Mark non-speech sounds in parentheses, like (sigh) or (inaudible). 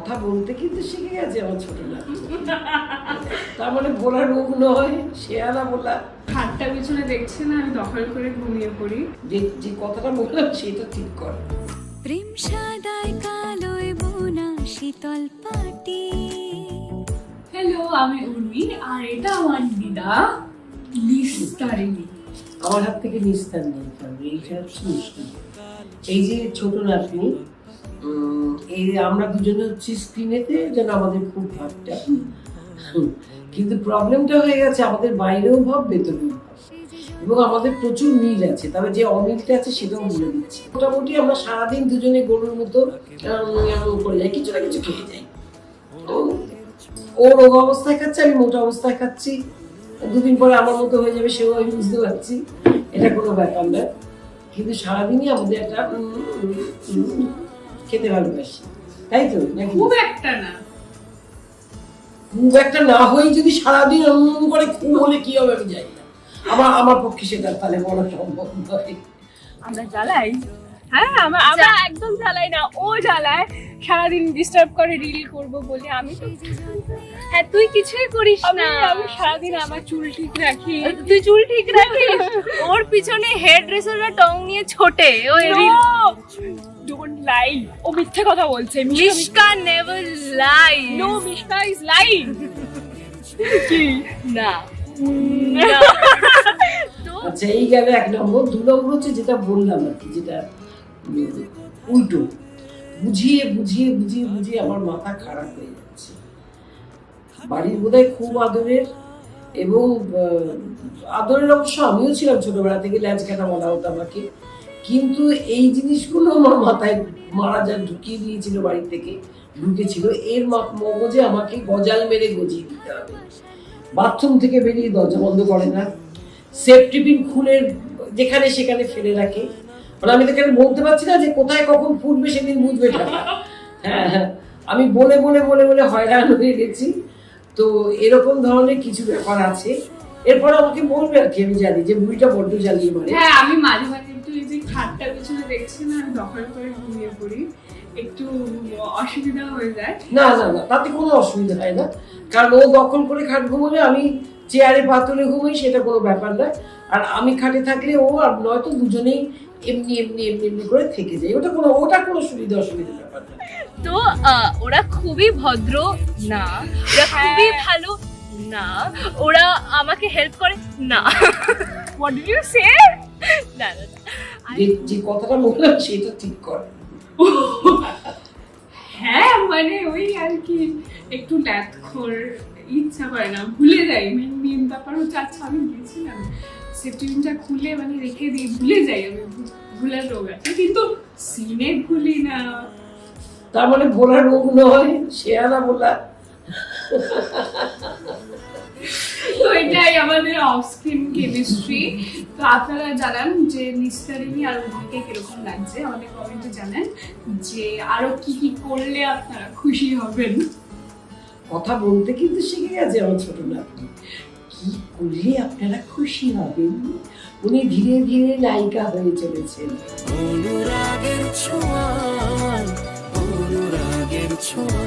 কথা বলতে কিন্তু শিখে গেছে আমার ছোট নাতি তার মানে বলা রোগ নয় শেয়ালা বলা। খাটটা পিছনে দেখছে না আমি দখল করে ঘুমিয়ে পড়ি। যে যে কথাটা বললাম সেটা ঠিক কর। প্রেম সাদায় কালোয় বোনা শীতল পাটি। হ্যালো আমি উর্মি আর এটা আমার দিদা লিস্টারিনি আমার হাত থেকে নিস্তার এইটা হচ্ছে মুশকিল এই যে ছোট নাতনি আমরা দুজনে হচ্ছি স্ক্রিনেতে যেন আমাদের খুব ভাবটা কিন্তু প্রবলেমটা হয়ে গেছে, আমাদের বাইরেও ভাব ভেতরেও এবং আমাদের প্রচুর মিল আছে, তবে যে অমিলটা আছে সেটাও বলে দিচ্ছি। মোটামুটি আমরা সারাদিন দুজনে গরুর মতো করে যাই, কিছু না কিছু খেয়ে যাই। ও- রোগ অবস্থায় খাচ্ছে, আমি মোটা অবস্থায় খাচ্ছি। দুদিন পরে আমার মতো হয়ে যাবে, সেও আমি বুঝতে পারছি। এটা কোনো ব্যাপার না। কিন্তু সারাদিনই আমাদের একটা খেতে ভালোবাসি। তাই তো? খুব একটা না। খুব একটা না হয়ে যদি সারাদিন করে খুব হলে কি হবে আমি জানি না। আমার আমার পক্ষে সেটা তাহলে বলা সম্ভব নয়। আমরা জ্বালাই? হ্যাঁ আমরা আমরা একদম জ্বালাই না ও জ্বালায়। সারাদিন ডিস্টার্ব করে রিল করব বলে আমি তো হ্যাঁ তুই কিছুই করিস না। আমি সারাদিন আমার চুল ঠিক রাখি। তুই চুল ঠিক রাখিস? (laughs) ওর পিছনে হেয়ার ড্রেসাররা টং নিয়ে ছোটে। ওই রিল লাই ও মিথ্যে কথা বলছে Mishka never lie no Mishka is lying কি? না। (laughs) আচ্ছা এই গেল এক নম্বর। দু নম্বর হচ্ছে যেটা বললাম আর কি যেটা উল্টো। বুঝিয়ে বুঝিয়ে বুঝিয়ে বুঝিয়ে আমার মাথা খারাপ হয়ে যাচ্ছে। বাড়ির বোধহয় খুব আদরের এবং আদরের অবশ্য আমিও ছিলাম ছোটবেলা থেকে ল্যাজ কাটা বলা হতো আমাকে। কিন্তু এই জিনিসগুলো আমার মাথায় মারা যা ঢুকিয়ে দিয়েছিল বাড়ি থেকে, ঢুকেছিল। এর মগজে আমাকে গজাল মেরে গজিয়ে দিতে হবে। বাথরুম থেকে বেরিয়ে দরজা বন্ধ করে না। সেফ টিফিন খুলে যেখানে সেখানে ফেলে রাখে। মানে আমি তো এখানে বলতে পারছি না যে কোথায় কখন ফুটবে সেদিন বুঝবে টাকা হ্যাঁ হ্যাঁ। আমি বলে বলে বলে বলে হয়রান হয়ে গেছি। তো এরকম ধরনের কিছু ব্যাপার আছে। এরপর আমাকে বলবে আর কি আমি জানি যে বুড়িটা বড্ড জ্বালিয়ে মারে। হ্যাঁ আমি মাঝে মাঝে একটু এই যে খাটটা পিছনে দেখছি না আমি দখল করে ঘুমিয়ে পড়ি। একটু অসুবিধা হয়ে যায়। না না না তাতে কোনো অসুবিধা হয় না। কারণ ও দখল করে খাট ঘুমোলে আমি চেয়ারে পাতলে ঘুমাই সেটা কোনো ব্যাপার না। আর আমি খাটে থাকলে ও আর নয়তো দুজনেই এমনি এমনি এমনি এমনি করে থেকে যায়। ওটা কোনো ওটা কোনো সুবিধা অসুবিধা ব্যাপার না। তো ওরা খুবই ভদ্র না ওরা খুবই ভালো না ওরা আমাকে হেল্প করে না। হোয়াট ডু ইউ সে না না, না। যে কথাটা বললাম সেটা ঠিক কর। হ্যাঁ মানে ওই আর কি একটু ল্যাথখোর ইচ্ছা করে না ভুলে যাই। মেন মেন ব্যাপার হচ্ছে আচ্ছা আমি গেছিলাম। সেফটিপিনটা খুলে মানে রেখে দিই ভুলে যাই আমি ভুলের রোগ। আছে কিন্তু সিনে ভুলি না। তার মানে বলা রোগ নয় শেয়ালা বলা তো এটাই আমাদের অফ স্ক্রিন কেমিস্ট্রি তো আপনারা জানান যে নিস্তারিণী আর উর্মিকে কীরকম লাগছে? আমাদের কমেন্টে জানান যে আরও কি কি করলে আপনারা খুশি হবেন। কথা বলতে কিন্তু শিখে গেছে আমার ছোট নাতনি কি করলে আপনারা খুশি হবেন? উনি ধীরে ধীরে নায়িকা হয়ে চলেছেন। অনুরাগের ছোঁয়া অনুরাগের ছোঁয়া